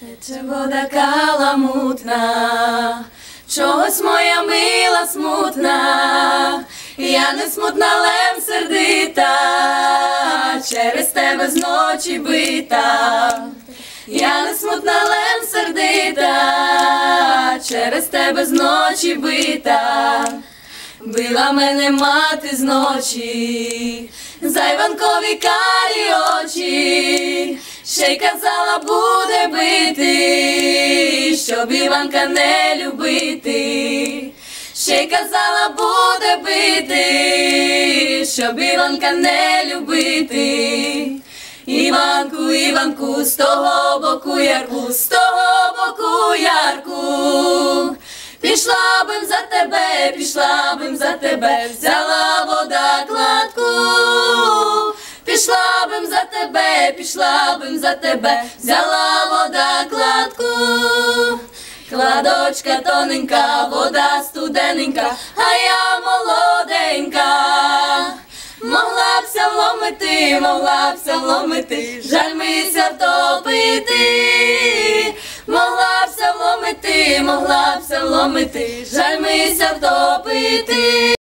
Тече вода каламутна, чогось моя мила смутна, я не смутна, лем сердита, через тебе зночі бита, я не смутна, лем сердита, через тебе зночі бита. Била мене мати зночі, за Іванкові карі очі, ще й казала, буде бити, щоб Іванка не любити, ще й казала, буде бити, щоб Іванка не любити. Іванку, Іванку, з того боку ярку, з того боку ярку. Пішла бим за тебе, пішла бим за тебе, взяла вода кладку. Пішла бим за тебе, пішла бим за тебе, взяла вода кладку. Кладочка тоненька, вода студененька, а я молоденька. Могла бся вломити, могла бся вломити, жаль мися втопити. Могла бся вломити, могла бся вломити, жаль мися втопити.